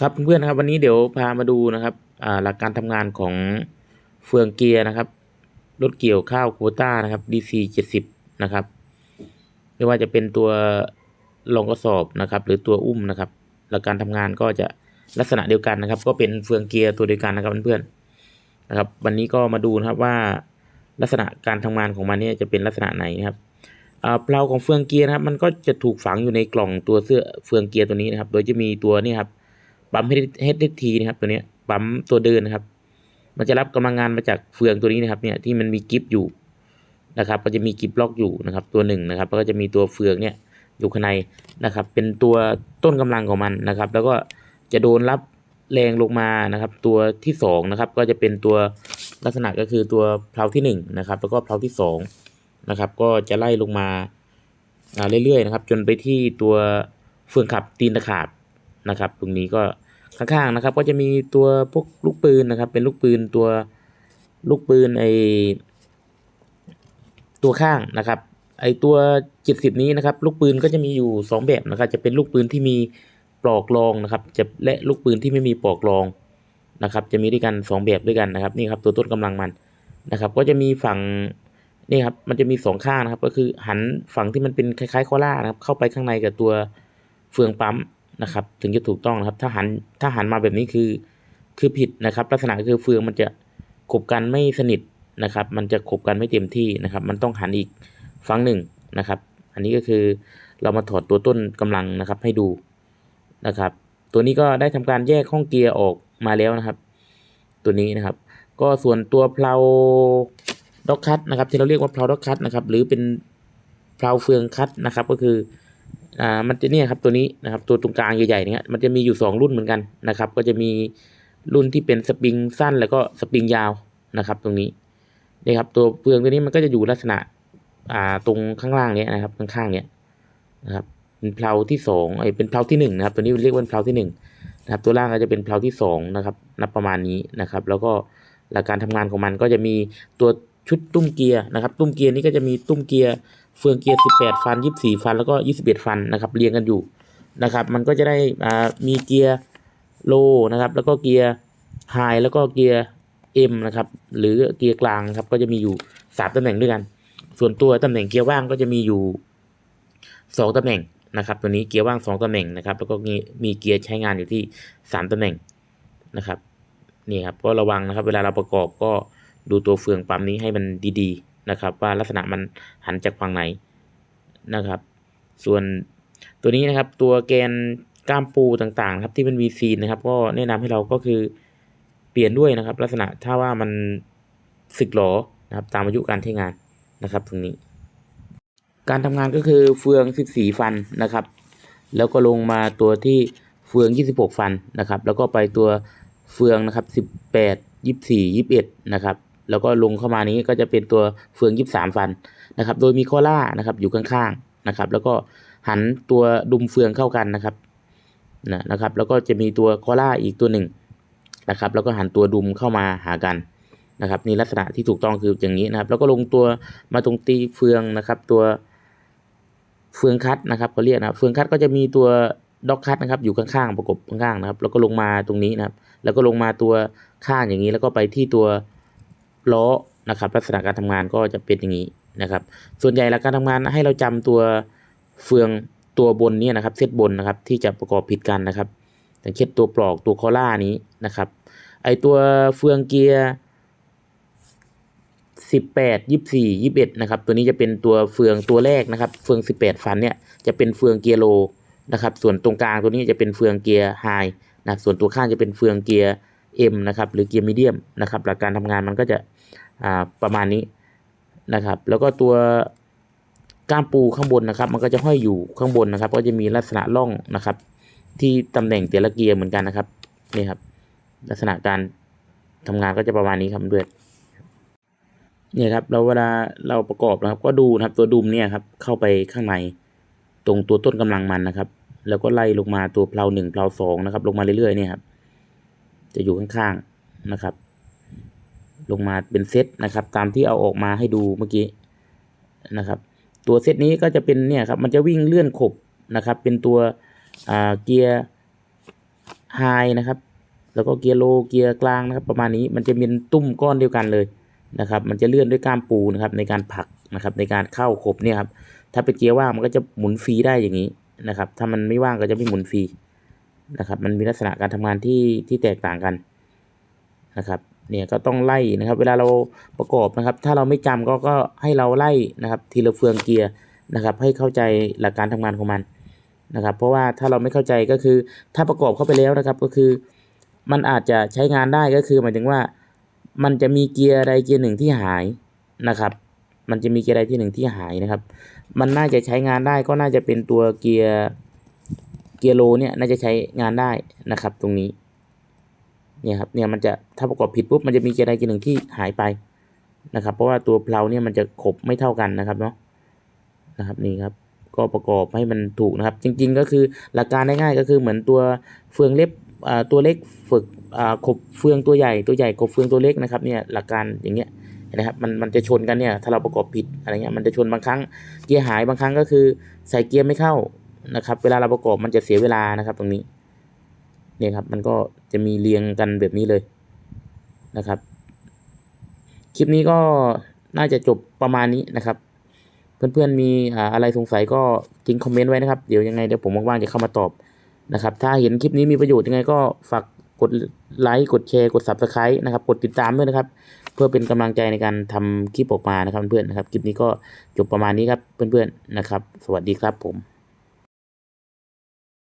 ครับเพื่อนๆนครับวันนี้เดี๋ยวพามาดูนะครับอ่าหลักการทำงานของเฟืองเกียร์นะครับรถเกี่ยวข้าวโคต้านะครับ DC 70 นะครับไม่ว่าจะเป็นตัวรองกระสอบนะครับ หรือตัวอุ้มนะครับ หลักการทำงานก็จะลักษณะเดียวกันนะครับ ก็เป็นเฟืองเกียร์ตัวเดียวกันนะครับเพื่อนๆนะครับ วันนี้ก็มาดูนะครับว่าลักษณะการทำงานของมันเนี่ยจะเป็นลักษณะไหนนะครับอ่าเพลาของเฟืองเกียร์นะครับ มันก็จะถูกฝังอยู่ในกล่องตัวเสื้อเฟืองเกียร์ตัวนี้นะครับ โดยจะมีตัวนี่ครับ ปั๊ม HT นะครับตัวเนี้ยปั๊มตัวเดินนะครับ มันจะรับกำลังงานมาจากเฟืองตัวนี้นะครับเนี่ยที่มันมีกิฟอยู่นะครับก็จะมีกิฟล็อกอยู่นะครับตัวหนึ่งนะครับแล้วก็จะมีตัวเฟืองเนี่ยอยู่ข้างในนะครับ เป็นตัวต้นกำลังของมันนะครับ แล้วก็จะโดนรับแรงลงมานะครับ ตัวที่สองนะครับก็จะเป็นตัวลักษณะก็คือตัวเพลาที่หนึ่งนะครับแล้วก็เพลาที่สองนะครับก็จะไล่ลงมาอ่าเรื่อยๆนะครับ จนไปที่ตัวเฟืองขับตีนตะขาบนะครับ ตรงนี้ก็ ข้างๆนะครับ ก็จะมีตัวพวกลูกปืนนะครับ เป็นลูกปืนตัวลูกปืนไอตัวข้างนะครับ ไอตัวเจ็ดสิบนี้นะครับ ลูกปืนก็จะมีอยู่สองแบบนะครับ จะเป็นลูกปืนที่มีปลอกรองนะครับ จะและลูกปืนที่ไม่มีปลอกรองนะครับ จะมีด้วยกันสองแบบด้วยกันนะครับ นี่ครับตัวต้นกำลังมันนะครับ ก็จะมีฝั่งนี่ครับ มันจะมีสองข้างนะครับ ก็คือหันฝั่งที่มันเป็นคล้ายๆคอล่านะครับ เข้าไปข้างในกับตัวเฟืองปั๊ม นะครับ ถึงจะถูกต้องนะครับ ถ้าหันถ้าหันมาแบบนี้คือคือผิดนะครับ ลักษณะคือเฟืองมันจะขบกันไม่สนิทนะครับ มันจะขบกันไม่เต็มที่นะครับ มันต้องหันอีกฝั่งหนึ่งนะครับ อันนี้ก็คือเรามาถอดตัวต้นกำลังนะครับให้ดูนะครับ ตัวนี้ก็ได้ทำการแยกห้องเกียร์ออกมาแล้วนะครับ ตัวนี้นะครับ ก็ส่วนตัวเพลาด็อกคัตนะครับ ที่เราเรียกว่าเพลาด็อกคัตนะครับ หรือเป็นเพลาเฟืองคัตนะครับ ก็คือ อ่ามันจะเนี่ยครับตัวนี้นะครับตัวตรงกลางใหญ่ๆเนี่ยมันจะมีอยู่สองรุ่นเหมือนกันนะครับ ก็จะมีรุ่นที่เป็นสปริงสั้นแล้วก็สปริงยาวนะครับ ตรงนี้นี่ครับตัวเฟืองตัวนี้มันก็จะอยู่ลักษณะอ่าตรงข้างล่างเนี้ยนะครับข้างๆเนี้ยนะครับเป็นเพลาที่สองไอ้เป็นเพลาที่หนึ่งนะครับตัวนี้เรียกว่าเพลาที่หนึ่งนะครับตัวล่างก็จะเป็นเพลาที่สองนะครับนับประมาณนี้นะครับ แล้วก็หลักการทำงานของมันก็จะมีตัวชุดตุ้มเกียร์นะครับ ตุ้มเกียร์นี้ก็จะมีตุ้มเกียร์ เฟืองเกียร์18ฟัน24ฟันแล้วก็21ฟันนะครับ เรียงกันอยู่นะครับ มันก็จะได้อ่ามีเกียร์โลนะครับ แล้วก็เกียร์ไฮแล้วก็เกียร์ M นะครับ หรือเกียร์กลางครับ ก็จะมีอยู่สามตำแหน่งด้วยกัน ส่วนตัวตำแหน่งเกียร์ว่างก็จะมีอยู่สองตำแหน่งนะครับ ตัวนี้เกียร์ว่างสองตำแหน่งนะครับ แล้วก็มีมีเกียร์ใช้งานอยู่ที่สามตำแหน่งนะครับนี่ครับก็ระวังนะครับ เวลาเราประกอบก็ดูตัวเฟืองปั๊มนี้ให้มันดีๆ นะครับ ว่าลักษณะมันหันจากฝั่งไหนนะครับ ส่วนตัวนี้นะครับตัวแกนก้ามปูต่างๆครับที่มันมีซีนะครับ ก็แนะนำให้เราก็คือเปลี่ยนด้วยนะครับ ลักษณะถ้าว่ามันสึกหรอนะครับ ตามอายุการใช้งานนะครับ ตรงนี้ การทำงานก็คือเฟือง 14 ฟันนะครับ แล้วก็ลงมาตัวที่เฟือง 26 ฟันนะครับ แล้วก็ไปตัวเฟืองนะครับ 18 24 21 นะครับ แล้วก็ลงเข้ามานี้ก็จะเป็นตัวเฟือง23ฟันนะครับ โดยมีข้อล่านะครับอยู่ข้างๆนะครับ แล้วก็หันตัวดุมเฟืองเข้ากันนะครับนะนะครับ แล้วก็จะมีตัวข้อล่าอีกตัวหนึ่งนะครับ แล้วก็หันตัวดุมเข้ามาหากันนะครับนี่ลักษณะที่ถูกต้องคืออย่างนี้นะครับ แล้วก็ลงตัวมาตรงตีเฟืองนะครับ ตัวเฟืองคัดนะครับเขาเรียกนะครับเฟืองคัดก็จะมีตัวด็อกคัดนะครับ อยู่ข้างๆประกบข้างๆนะครับ แล้วก็ลงมาตรงนี้นะครับ แล้วก็ลงมาตัวข้างอย่างนี้ แล้วก็ไปที่ตัว ล้อนะครับ ลักษณะการทำงานก็จะเป็นอย่างนี้นะครับ ส่วนใหญ่แล้วการทำงานให้เราจำตัวเฟืองตัวบนนี่นะครับเซตบนนะครับที่จะประกอบผิดกันนะครับอย่างเช่นตัวปลอกตัวคอล่านี้นะครับ ไอตัวเฟืองเกียร์สิบแปดยี่สี่ยี่สิบเอ็ดนะครับ ตัวนี้จะเป็นตัวเฟืองตัวแรกนะครับ เฟืองสิบแปดฟันเนี่ยจะเป็นเฟืองเกียร์โลนะครับ ส่วนตรงกลางตัวนี้จะเป็นเฟืองเกียร์ไฮนะส่วนตัวข้างจะเป็นเฟืองเกียร์ M นะครับ หรือเกียร์มีเดียมนะครับ หลักการทำงานมันก็จะ อ่าประมาณนี้นะครับ แล้วก็ตัวก้ามปูข้างบนนะครับ มันก็จะห้อยอยู่ข้างบนนะครับ ก็จะมีลักษณะร่องนะครับ ที่ตำแหน่งแต่ละเกียร์เหมือนกันนะครับนี่ครับ ลักษณะการทำงานก็จะประมาณนี้ครับด้วยเนี่ยครับเราเวลาเราประกอบนะครับ ก็ดูนะครับตัวดุมเนี่ยครับเข้าไปข้างในตรงตัวต้นกำลังมันนะครับ แล้วก็ไล่ลงมาตัวเพลาหนึ่งเพลาสองนะครับ ลงมาเรื่อยๆเนี่ยครับ จะอยู่ข้างๆนะครับ ลงมาเป็นเซตนะครับ ตามที่เอาออกมาให้ดูเมื่อกี้นะครับ ตัวเซตนี้ก็จะเป็นเนี่ยครับมันจะวิ่งเลื่อนขบนะครับ เป็นตัวเกียร์ไฮนะครับ แล้วก็เกียร์โลเกียร์กลางนะครับ ประมาณนี้มันจะเป็นตุ้มก้อนเดียวกันเลยนะครับ มันจะเลื่อนด้วยก้ามปูนะครับ ในการผลักนะครับ ในการเข้าขบเนี่ยครับถ้าเป็นเกียร์ว่างมันก็จะหมุนฟรีได้อย่างนี้นะครับ ถ้ามันไม่ว่างก็จะไม่หมุนฟรีนะครับ มันมีลักษณะการทำงานที่ที่แตกต่างกันนะครับ เนี่ยก็ต้องไล่นะครับ เวลาเราประกอบนะครับ ถ้าเราไม่จำก็ก็ให้เราไล่นะครับ ทีละเฟืองเกียร์นะครับ ให้เข้าใจหลักการทำงานของมันนะครับ เพราะว่าถ้าเราไม่เข้าใจก็คือ ถ้าประกอบเข้าไปแล้วนะครับ ก็คือ มันอาจจะใช้งานได้ก็คือหมายถึงว่า มันจะมีเกียร์ใดเกียร์หนึ่งที่หายนะครับ มันจะมีเกียร์ใดที่หนึ่งที่หายนะครับ มันน่าจะใช้งานได้ก็น่าจะเป็นตัวเกียร์เกียร์โลเนี่ยน่าจะใช้งานได้นะครับ ตรงนี้ เนี่ยครับเนี่ยมันจะถ้าประกอบผิดปุ๊บมันจะมีเกียร์ใดเกียร์หนึ่งที่หายไปนะครับเพราะว่าตัวเพลาเนี่ยมันจะขบไม่เท่ากันนะครับเนาะนะครับนี่ครับก็ประกอบให้มันถูกนะครับ จริง ๆ ก็คือหลักการง่ายๆก็คือเหมือนตัวเฟืองเล็บอ่าตัวเล็กฝึกอ่าขบเฟืองตัวใหญ่ตัวใหญ่ขบเฟืองตัวเล็กนะครับเนี่ยหลักการอย่างเงี้ยนะครับมันมันจะชนกันเนี่ยถ้าเราประกอบผิดอะไรเงี้ยมันจะชนบางครั้งเกียร์หายบางครั้งก็คือใส่เกียร์ไม่เข้านะครับ เวลาเราประกอบมันจะเสียเวลานะครับตรงนี้ เนี่ยครับมันก็จะมีเรียงกันแบบนี้เลยนะครับ คลิปนี้ก็น่าจะจบประมาณนี้นะครับ เพื่อนๆมีอ่าอะไรสงสัยก็ทิ้งคอมเมนต์ไว้นะครับ เดี๋ยวยังไงเดี๋ยวผมว่างๆจะเข้ามาตอบนะครับ ถ้าเห็นคลิปนี้มีประโยชน์ยังไงก็ฝากกดไลค์กดแชร์กด subscribe นะครับ กดติดตามด้วยนะครับ เพื่อเป็นกำลังใจในการทำคลิปออกมานะครับเพื่อนๆนะครับ คลิปนี้ก็จบประมาณนี้ครับเพื่อนๆนะครับ สวัสดีครับผม